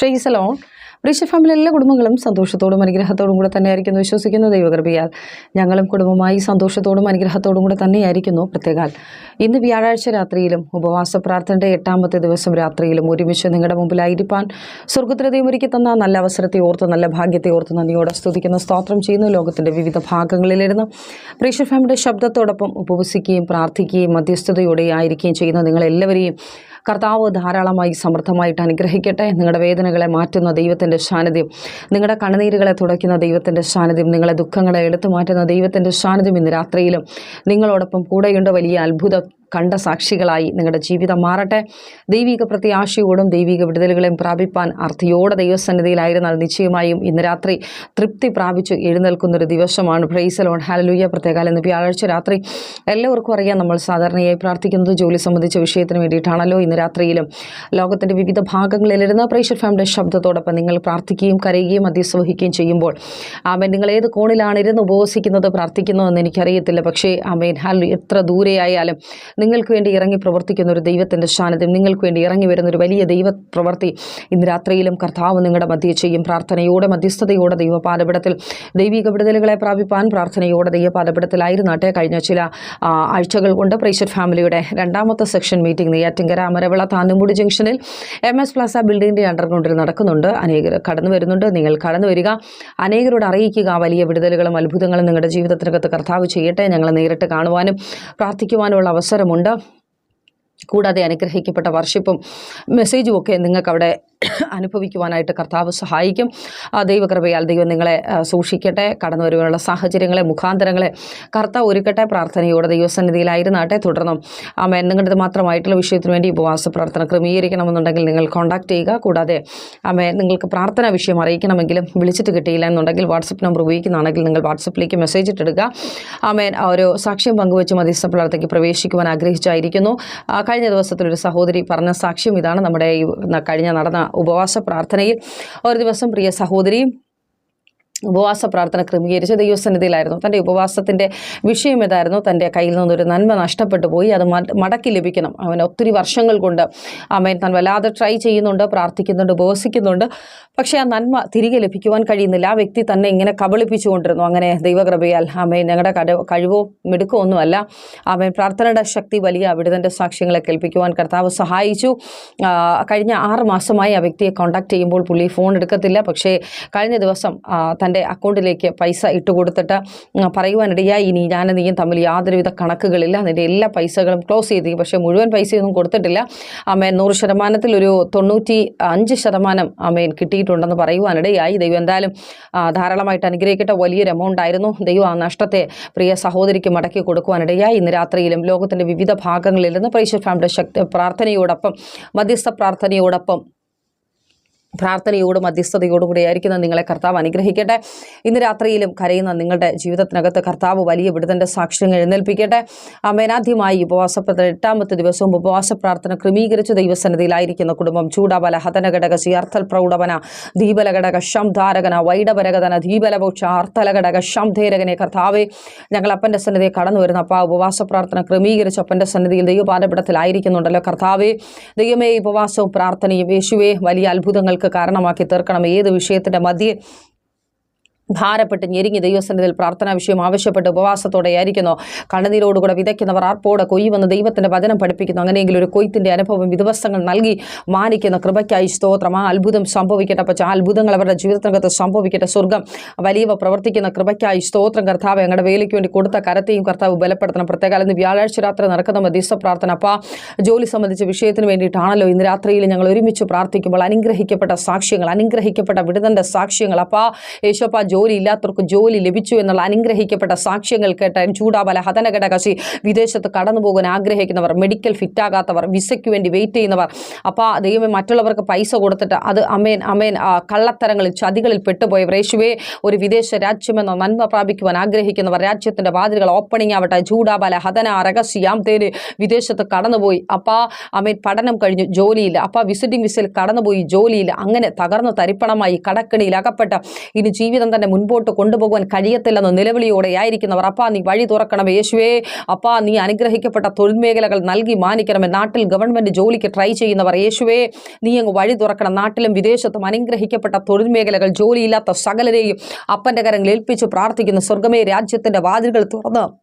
ഷെയ്സലോൺ ഋഷി family എല്ലാ കുടുംബങ്ങളും സന്തോഷത്തോടും അനുഗ്രഹത്തോടും കൂടെ തന്നെയായിരിക്കുന്നു വിശ്വസിക്കുന്നു. ദൈവകൃപയാൽ ഞങ്ങളും കുടുംബമായി സന്തോഷത്തോടും അനുഗ്രഹത്തോടും കൂടെ തന്നെയായിരിക്കുന്നു. പ്രത്യേകാൽ ഇന്ന് വ്യാഴാഴ്ച രാത്രിയിലും ഉപവാസ പ്രാർത്ഥനയുടെ എട്ടാമത്തെ ദിവസം രാത്രിയിലും ഒരുമിച്ച് നിങ്ങളുടെ മുമ്പിലായിരിക്കാൻ സ്വർഗത്തിലതയും ഒരുക്കി തന്ന നല്ല അവസരത്തെ ഓർത്ത് നല്ല ഭാഗ്യത്തെ ഓർത്ത് നന്ദിയോടെ സ്തുതിക്കുന്ന. സ്തോത്രം ചെയ്യുന്നു. ലോകത്തിന്റെ വിവിധ ഭാഗങ്ങളിലിരുന്ന് പ്രീഷർ ഫാമിലിയുടെ ശബ്ദത്തോടൊപ്പം ഉപവസിക്കുകയും പ്രാർത്ഥിക്കുകയും മധ്യസ്ഥതയോടെ ആയിരിക്കുകയും ചെയ്യുന്ന നിങ്ങളെല്ലാവരെയും കർത്താവ് ധാരാളമായി സമൃദ്ധമായിട്ട് അനുഗ്രഹിക്കട്ടെ. നിങ്ങളുടെ വേദനകളെ മാറ്റുന്ന ദൈവത്തിന്റെ സാന്നിധ്യം. നിങ്ങളുടെ കണ്ണുനീരുകളെ തുടയ്ക്കുന്ന ദൈവത്തിന്റെ സാന്നിധ്യം നിങ്ങളെ ദുഃഖങ്ങളെ എടുത്തു മാറ്റുന്ന ദൈവത്തിന്റെ സാന്നിധ്യം ഇന്ന് രാത്രിയിലും നിങ്ങളോടൊപ്പം കൂടെയുണ്ട്. വലിയ അത്ഭുത കണ്ട സാക്ഷികളായി നിങ്ങളുടെ ജീവിതം മാറട്ടെ. ദൈവിക പ്രത്യാശയോടും ദൈവിക വിടുതലുകളെയും പ്രാപിപ്പാൻ അർത്ഥയോടെ ദൈവസന്നിധിയിലായിരുന്നാൽ നിശ്ചയമായും ഇന്ന് രാത്രി തൃപ്തി പ്രാപിച്ച് എഴുന്നേൽക്കുന്നൊരു ദിവസമാണ്. പ്രൈസലോൺ ഹാലലൂയ പ്രത്യേകാലം ഇന്ന് വ്യാഴാഴ്ച രാത്രി എല്ലാവർക്കും അറിയാം. നമ്മൾ സാധാരണയായി പ്രാർത്ഥിക്കുന്നത് ജോലി സംബന്ധിച്ച വിഷയത്തിന് വേണ്ടിയിട്ടാണല്ലോ. ഇന്ന് രാത്രിയിലും ലോകത്തിന്റെ വിവിധ ഭാഗങ്ങളിലിരുന്ന് പ്രേഷർ ഫാമിന്റെ ശബ്ദത്തോടൊപ്പം നിങ്ങൾ പ്രാർത്ഥിക്കുകയും കരയുകയും അധ്യസ്വഹിക്കുകയും ചെയ്യുമ്പോൾ ആമേൻ നിങ്ങൾ ഏത് കോണിലാണ് ഇരുന്ന് ഉപവസിക്കുന്നത് പ്രാർത്ഥിക്കുന്നതെന്ന് എനിക്കറിയത്തില്ല. പക്ഷേ ആമേൻ ഹാലു എത്ര ദൂരെയായാലും നിങ്ങൾക്ക് വേണ്ടി ഇറങ്ങി പ്രവർത്തിക്കുന്ന ഒരു ദൈവത്തിന്റെ സാന്നിധ്യം നിങ്ങൾക്ക് വേണ്ടി ഇറങ്ങി വരുന്ന ഒരു വലിയ ദൈവ പ്രവൃത്തി ഇന്ന് രാത്രിയിലും കർത്താവ് നിങ്ങളുടെ മധ്യേ ചെയ്യും. പ്രാർത്ഥനയോടെ മധ്യസ്ഥതയോടെ ദൈവപാദപിടത്തിൽ ദൈവിക വിടുതലുകളെ പ്രാപിപ്പാൻ പ്രാർത്ഥനയോടെ ദൈവപാദപിടത്തിലായിരുന്നാട്ടെ കഴിഞ്ഞ ചില ആഴ്ചകൾ കൊണ്ട് പ്രേഷർ ഫാമിലിയുടെ രണ്ടാമത്തെ സെക്ഷൻ മീറ്റിംഗ് നെയ്യാറ്റിങ്കര അമരവിള താന്നുമുടി ജംഗ്ഷനിൽ എം എസ് പ്ലാസ ബിൽഡിങ്ങിന്റെ അണ്ടർഗ്രൗണ്ടിൽ നടക്കുന്നുണ്ട്. അനേകർ കടന്നു വരുന്നുണ്ട്. നിങ്ങൾ കടന്നു വരിക. അനേകരോട് അറിയിക്കുക. വലിയ വിടുതലുകളും അത്ഭുതങ്ങളും നിങ്ങളുടെ ജീവിതത്തിനകത്ത് കർത്താവ് ചെയ്യട്ടെ. ഞങ്ങളെ നേരിട്ട് കാണുവാനും പ്രാർത്ഥിക്കുവാനുമുള്ള അവസരമുണ്ട് കൂടാതെ അനുഗ്രഹിക്കപ്പെട്ട വർഷിപ്പും മെസ്സേജും ഒക്കെ നിങ്ങൾക്കവിടെ അനുഭവിക്കുവാനായിട്ട് കർത്താവ് സഹായിക്കും. ദൈവകൃപയാൽ ദൈവം നിങ്ങളെ സൂക്ഷിക്കട്ടെ. കടന്നു വരുവാനുള്ള സാഹചര്യങ്ങളെ മുഖാന്തരങ്ങളെ കർത്താവ് ഒരുക്കട്ടെ. പ്രാർത്ഥനയോടെ ദൈവസന്നിധിയിലായിരുന്നാട്ടെ. തുടർന്നും ആമേൻ. നിങ്ങളുടെ മാത്രമായിട്ടുള്ള വിഷയത്തിന് വേണ്ടി ഉപവാസ പ്രാർത്ഥന ക്രമീകരിക്കണമെന്നുണ്ടെങ്കിൽ നിങ്ങൾ കോൺടാക്ട് ചെയ്യുക. കൂടാതെ ആമേൻ നിങ്ങൾക്ക് പ്രാർത്ഥന വിഷയം അറിയിക്കണമെങ്കിലും വിളിച്ചിട്ട് കിട്ടിയില്ല എന്നുണ്ടെങ്കിൽ വാട്സപ്പ് നമ്പർ ഉപയോഗിക്കുന്നതാണെങ്കിൽ നിങ്ങൾ വാട്സപ്പിലേക്ക് മെസ്സേജ് ഇട്ടിടുക. ആമേൻ ഒരു സാക്ഷ്യം പങ്കുവെച്ച് മധ്യസ്ഥ പ്രാർത്ഥനയ്ക്ക് പ്രവേശിക്കുവാൻ ആഗ്രഹിച്ചായിരിക്കുന്നു. കഴിഞ്ഞ ദിവസത്തിൽ ഒരു സഹോദരി പറഞ്ഞ സാക്ഷ്യം ഇതാണ് നമ്മുടെ ഈ കഴിഞ്ഞ നടന്ന ഉപവാസ പ്രാർത്ഥനയിൽ. ഒരു ദിവസം പ്രിയ സഹോദരിയും ഉപവാസ പ്രാർത്ഥന ക്രമീകരിച്ച് ദൈവസന്നിധിയിലായിരുന്നു. തന്റെ ഉപവാസത്തിന്റെ വിഷയം ഏതായിരുന്നു തന്റെ കയ്യിൽ നിന്നൊരു നന്മ നഷ്ടപ്പെട്ടു പോയി. അത് മടക്കി ലഭിക്കണം. അവൻ ഒത്തിരി വർഷങ്ങൾ കൊണ്ട് അമ്മേൻ താൻ വല്ലാതെ ട്രൈ ചെയ്യുന്നുണ്ട് പ്രാർത്ഥിക്കുന്നുണ്ട് ഉപവസിക്കുന്നുണ്ട്. പക്ഷേ ആ നന്മ തിരികെ ലഭിക്കുവാൻ കഴിയുന്നില്ല. ആ വ്യക്തി തന്നെ ഇങ്ങനെ കബളിപ്പിച്ചുകൊണ്ടിരുന്നു അങ്ങനെ ദൈവകൃപയാൽ അമ്മയെ ഞങ്ങളുടെ കട കഴിവോ മിടുക്കോ ഒന്നുമല്ല. അമ്മേൻ പ്രാർത്ഥനയുടെ ശക്തി വലിയ അവിടുത്തെ സാക്ഷ്യങ്ങളെ കേൾപ്പിക്കുവാൻ കർത്താവ് സഹായിച്ചു. കഴിഞ്ഞ ആറ് മാസമായി ആ വ്യക്തിയെ കോൺടാക്ട് ചെയ്യുമ്പോൾ പുള്ളി ഫോൺ എടുക്കത്തില്ല. പക്ഷേ കഴിഞ്ഞ ദിവസം തന്റെ അക്കൗണ്ടിലേക്ക് പൈസ ഇട്ട് കൊടുത്തിട്ട് പറയുവാനിടയായി. ഇനി ഞാൻ നീയും തമ്മിൽ യാതൊരുവിധ കണക്കുകളില്ല. അതിന്റെ എല്ലാ പൈസകളും ക്ലോസ് ചെയ്തു. പക്ഷേ മുഴുവൻ പൈസയൊന്നും കൊടുത്തിട്ടില്ല. അമ്മേൻ നൂറ് ശതമാനത്തിൽ ഒരു തൊണ്ണൂറ്റി അഞ്ച് ശതമാനം അമ്മേൻ കിട്ടിയിട്ടുണ്ടെന്ന് പറയുവാനിടയായി. ദൈവം എന്തായാലും ധാരാളമായിട്ട് അനുഗ്രഹിക്കട്ടെ. വലിയൊരു എമൗണ്ട് ആയിരുന്നു. ദൈവം ആ നഷ്ടത്തെ പ്രിയ സഹോദരിക്ക് മടക്കി കൊടുക്കുവാനിടയായി. ഇന്ന് രാത്രിയിലും ലോകത്തിന്റെ വിവിധ ഭാഗങ്ങളിൽ നിന്ന് പ്രൈശ്വർ ഫാമിലിയുടെ ശക്തി പ്രാർത്ഥനയോടൊപ്പം മധ്യസ്ഥ പ്രാർത്ഥനയോടൊപ്പം പ്രാർത്ഥനയോടും മധ്യസ്ഥതയോടും കൂടി ആയിരിക്കുന്ന നിങ്ങളെ കർത്താവ് അനുഗ്രഹിക്കട്ടെ. ഇന്ന് രാത്രിയിലും കരയുന്ന നിങ്ങളുടെ ജീവിതത്തിനകത്ത് കർത്താവ് വലിയ വിടുതന്റെ സാക്ഷ്യങ്ങൾ എഴുന്നേൽപ്പിക്കട്ടെ. അമേനാദ്യമായി ഉപവാസ എട്ടാമത്തെ ദിവസവും ഉപവാസ പ്രാർത്ഥന ക്രമീകരിച്ച ദൈവസന്നിധിയിലായിരിക്കുന്ന കുടുംബം ചൂടാബല ഹതനഘടക ശ്രീയാർത്ഥൽ പ്രൗഢവന ദീപലഘടക ശം ധാരകന വൈഡപരകതന ദീപലപൗക്ഷ അർത്ഥലഘടക ശം ധേരകനെ കർത്താവെ ഞങ്ങൾ അപ്പന്റെ സന്നിധിയെ കടന്നു വരുന്ന അപ്പോൾ ഉപവാസ പ്രാർത്ഥന ക്രമീകരിച്ച് അപ്പന്റെ സന്നിധിയിൽ ദൈവപാദപീഠത്തിലായിരിക്കുന്നുണ്ടല്ലോ കർത്താവെ. ദൈവമേ ഉപവാസവും പ്രാർത്ഥനയും യേശുവേ വലിയ അത്ഭുതങ്ങൾക്ക് കാരണമാക്കി തീർക്കണം. ഏത് വിഷയത്തിന്റെ മധ്യേ ഭാരപ്പെട്ട് ഞെരുങ്ങി ദൈവസന്നിധിയിൽ പ്രാർത്ഥനാ വിഷയം ആവശ്യപ്പെട്ട് ഉപവാസത്തോടെ ആയിരിക്കുന്നു. കണ്ണുനീരോടുകൂടെ വിതയ്ക്കുന്നവർ ആർപ്പോടെ കൊയ്യുമെന്ന് ദൈവത്തിന്റെ വചനം പഠിപ്പിക്കുന്നു. അങ്ങനെയെങ്കിലും ഒരു കൊയ്ത്തിന്റെ അനുഭവം വിധവസ്തങ്ങൾ നൽകി മാനിക്കുന്ന കൃപയ്ക്കായി സ്തോത്രം. ആ അത്ഭുതം സംഭവിക്കട്ടെ പക്ഷേ ആ അത്ഭുതങ്ങൾ അവരുടെ ജീവിതത്തിനകത്ത് സംഭവിക്കട്ടെ. സ്വർഗം വലിയവ പ്രവർത്തിക്കുന്ന കൃപയ്ക്കായി സ്തോത്രം. കർത്താവ് ഞങ്ങളുടെ വേലയ്ക്ക് വേണ്ടി കൊടുത്ത കരത്തെയും കർത്താവ് ബലപ്പെടുത്തണം. പ്രത്യേകം ഇന്ന് വ്യാഴാഴ്ച രാത്രി നടക്കുന്ന മധ്യസ്ഥ പ്രാർത്ഥന. അപ്പോൾ ജോലി സംബന്ധിച്ച വിഷയത്തിന് വേണ്ടിയിട്ടാണല്ലോ ഇന്ന് രാത്രിയിൽ ഞങ്ങൾ ഒരുമിച്ച് പ്രാർത്ഥിക്കുമ്പോൾ അനുഗ്രഹിക്കപ്പെട്ട സാക്ഷ്യങ്ങൾ അനുഗ്രഹിക്കപ്പെട്ട വിടുതന്റെ സാക്ഷ്യങ്ങൾ. അപ്പോൾ യേശോപ്പ ജോലി ഇല്ലാത്തവർക്ക് ജോലി ലഭിച്ചു എന്നുള്ള അനുഗ്രഹിക്കപ്പെട്ട സാക്ഷ്യങ്ങൾ കേട്ട ചൂടാബല ഹതനഘടകശി വിദേശത്ത് കടന്നു പോകാൻ ആഗ്രഹിക്കുന്നവർ മെഡിക്കൽ ഫിറ്റാകാത്തവർ വിസയ്ക്ക് വേണ്ടി വെയിറ്റ് ചെയ്യുന്നവർ. അപ്പോൾ ദൈവമേ മറ്റുള്ളവർക്ക് പൈസ കൊടുത്തിട്ട് അത് അമേൻ അമേൻ കള്ളത്തരങ്ങളിൽ ചതികളിൽ പെട്ടുപോയവർ. യേശുവേ ഒരു വിദേശ രാജ്യമെന്ന നന്മ പ്രാപിക്കുവാൻ ആഗ്രഹിക്കുന്നവർ രാജ്യത്തിന്റെ വാതിലുകൾ ഓപ്പണിംഗ് ആവട്ടെ. ചൂടാബല ഹതന അരകശിയാം തേര് വിദേശത്ത് കടന്നുപോയി. അപ്പോൾ അമേൻ പഠനം കഴിഞ്ഞു ജോലിയില്ല. അപ്പോൾ വിസിറ്റിംഗ് വിസയിൽ കടന്നുപോയി ജോലിയില്ല. അങ്ങനെ തകർന്ന് തരിപ്പണമായി കടക്കണിയിൽ അകപ്പെട്ട ഇനി ജീവിതം തന്നെ മുൻപോട്ട് കൊണ്ടുപോകാൻ കഴിയത്തില്ലെന്ന് നിലവിളിയോടെ ആയിരിക്കുന്നവർ അപ്പാ നീ വഴി തുറക്കണമേ യേശുവേ. അപ്പാ നീ അനുഗ്രഹിക്കപ്പെട്ട തൊഴിൽ മേഖലകൾ നൽകി മാനിക്കണമേ. നാട്ടിൽ ഗവൺമെന്റ് ജോലിക്ക് ട്രൈ ചെയ്യുന്നവർ യേശുവേ നീ അങ്ങ് വഴി തുറക്കണം. നാട്ടിലും വിദേശത്തും അനുഗ്രഹിക്കപ്പെട്ട തൊഴിൽ മേഖലകൾ ജോലിയില്ലാത്ത സകലരെയും അപ്പന്റെ കരങ്ങളിൽ ഏൽപ്പിച്ച് പ്രാർത്ഥിക്കുന്ന. സ്വർഗമേ രാജ്യത്തിന്റെ വാതിലുകൾ തുറന്ന്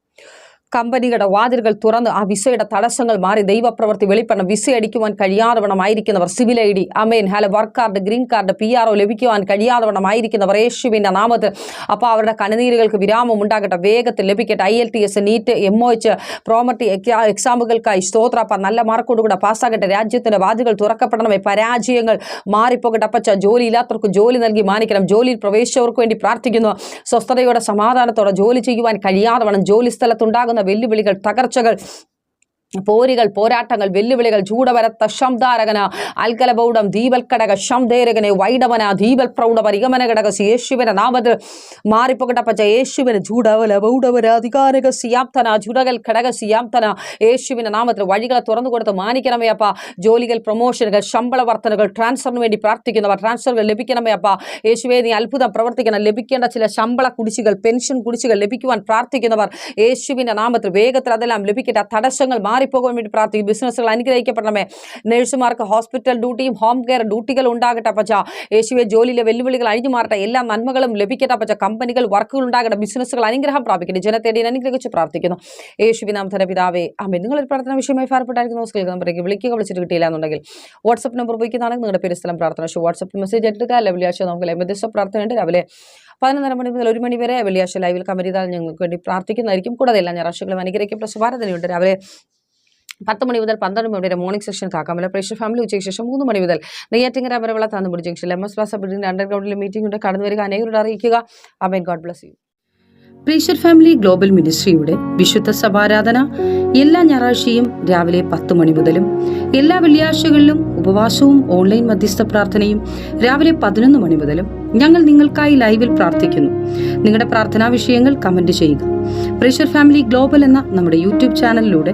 കമ്പനികളുടെ വാതിലുകൾ തുറന്ന് ആ വിസയുടെ തടസ്സങ്ങൾ മാറി ദൈവപ്രവൃത്തി വെളിപ്പെടണം. വിസ അടിക്കുവാൻ കഴിയാതെ ആയിരിക്കുന്നവർ സിവിൽ ഐ ഡി അമേൻ Hala work card green card P R O ലഭിക്കുവാൻ കഴിയാതെ വണ്ണമായിരിക്കുന്നവർ യേശുവിന്റെ നാമത്തിൽ. അപ്പോൾ അവരുടെ കണനീരുകൾക്ക് വിരാമം ഉണ്ടാകട്ടെ. വേഗത്തിൽ ലഭിക്കട്ടെ. I L T S NEET M O H prometric എക്സാമുകൾക്കായി സ്തോത്രപ്പ നല്ല മാർക്കോടുകൂടെ പാസ്സാകട്ടെ. രാജ്യത്തിന്റെ വാതിലുകൾ തുറക്കപ്പെടണമേ. പരാജയങ്ങൾ മാറിപ്പോകട്ടെ. അപ്പച്ച ജോലി ഇല്ലാത്തവർക്ക് ജോലി നൽകി മാനിക്കണം. ജോലിയിൽ പ്രവേശിച്ചവർക്ക് വേണ്ടി പ്രാർത്ഥിക്കുന്നു. സ്വസ്ഥതയോടെ സമാധാനത്തോടെ ജോലി ചെയ്യുവാൻ കഴിയാതെ വേണം ജോലി സ്ഥലത്തുണ്ടാകുന്ന വെല്ലുവിളികൾ തകർച്ചകൾ പോരികൾ പോരാട്ടങ്ങൾ വെല്ലുവിളികൾ ചൂടവരത്ത ശംധാരകന അൽകലബൗഡം ദീപൽക്കടക ശംധേരകനെ വൈഡവന ദീപൽ പ്രൗഢ പരിഗമനഘടക യേശുവിന്റെ നാമത് മാറിപ്പോകട്ടപ്പച്ച യേശുവിന് ചൂടവല ബൗഡവര അധികാരക സിയാപ്തന ചുടകൽ ഘടക സിയാപ്തന യേശുവിന്റെ നാമത്തിൽ വഴികളെ തുറന്നു കൊടുത്ത് മാനിക്കണമേ അപ്പ ജോലികൾ പ്രൊമോഷനുകൾ ശമ്പള വർധനകൾ ട്രാൻസ്ഫറിന് വേണ്ടി പ്രാർത്ഥിക്കുന്നവർ ട്രാൻസ്ഫറുകൾ ലഭിക്കണമേ അപ്പ യേശുവേ നീ അത്ഭുതം പ്രവർത്തിക്കണം ലഭിക്കേണ്ട ചില ശമ്പള കുടിശ്ശികൾ പെൻഷൻ കുടിശ്ശികൾ ലഭിക്കുവാൻ പ്രാർത്ഥിക്കുന്നവർ യേശുവിന്റെ നാമത്തിൽ വേഗത്തിൽ അതെല്ലാം ലഭിക്കട്ടെ തടസ്സങ്ങൾ മാറിപ്പോകാൻ വേണ്ടി പ്രാർത്ഥിക്കും ബിസിനസ്സുകൾ അനുഗ്രഹിക്കപ്പെടണമേ. നഴ്സുമാർക്ക് ഹോസ്പിറ്റൽ ഡ്യൂട്ടിയും ഹോം കെയർ ഡ്യൂട്ടികൾ ഉണ്ടാകട്ടെ പച്ച യേശുവെ ജോലിയിലെ വെല്ലുവിളികൾ അഴിഞ്ഞു മാറട്ടെ. എല്ലാ നന്മകളും ലഭിക്കട്ടെ പച്ച കമ്പനികൾ വർക്കുകൾ ഉണ്ടാകട്ടെ. ബിസിനസ്സുകൾ അനുഗ്രഹം പ്രാപിക്കട്ടെ. ജനത്തേടി അനുഗ്രഹിച്ച് പ്രാർത്ഥിക്കുന്നു. യേശുവിനാമധന പിതാവേ. അമ്മ നിങ്ങളൊരു പ്രാർത്ഥന വിഷയമായി ഫലപ്പെട്ടായിരിക്കുന്നു സ്കേൽ നമ്പറേക്ക് വിളിക്കുക വിളിച്ചിട്ട് കിട്ടിയില്ല എന്നുണ്ടെങ്കിൽ വാട്സപ്പ് നമ്പർ ഉപയോഗിക്കുന്നതാണെങ്കിൽ നിങ്ങളുടെ പേര് സ്ഥലം പ്രാർത്ഥന. വാട്സപ്പിൽ മെസ്സേജ് എടുക്കുക അല്ല വെള്ളിയാഴ്ച നമുക്ക് ലഭ്യത പ്രാർത്ഥനയുണ്ട് രാവിലെ പതിനൊന്നര മണി മുതൽ ഒരു മണി വരെ വെള്ളിയാഴ്ച ലൈവിൽ കമരിതാൽ ഞങ്ങൾക്ക് വേണ്ടി പ്രാർത്ഥിക്കുന്നതായിരിക്കും. കൂടാതെ എല്ലാ ഞായറാഴ്ചകളും അനുഗ്രഹിക്കപ്പെട്ട സുഭാരതയുണ്ട് രാവിലെ പത്ത് മണി മുതൽ പന്ത്രണ്ട് മണി വരെ മോർണിംഗ് സെഷൻ കാക്കാമല. പ്രേക്ഷക ഫാമിലി ഉച്ചയ്ക്ക് ശേഷം മൂന്ന് മണി മുതൽ Neyyattinkara Varavila Thannupidi junction M S plaza building അണ്ടർഗ്രൗണ്ടിൽ meeting ഉണ്ട്. കടന്നു വരിക അനേകരോട് അറിയിക്കുക. അമേൻ God bless you pressure family global മിനിസ്ട്രിയുടെ വിശുദ്ധ സഭാരാധന എല്ലാ ഞായറാഴ്ചയും രാവിലെ പത്ത് മണി മുതലും എല്ലാ വെള്ളിയാഴ്ചകളിലും ഉപവാസവും ഓൺലൈൻ മധ്യസ്ഥ പ്രാർത്ഥനയും രാവിലെ പതിനൊന്ന് മണി മുതലും ഞങ്ങൾ നിങ്ങൾക്കായി ലൈവിൽ പ്രാർത്ഥിക്കുന്നു. നിങ്ങളുടെ പ്രാർത്ഥനാ വിഷയങ്ങൾ കമന്റ് ചെയ്യുക. പ്രഷർ ഫാമിലി ഗ്ലോബൽ എന്ന നമ്മുടെ യൂട്യൂബ് ചാനലിലൂടെ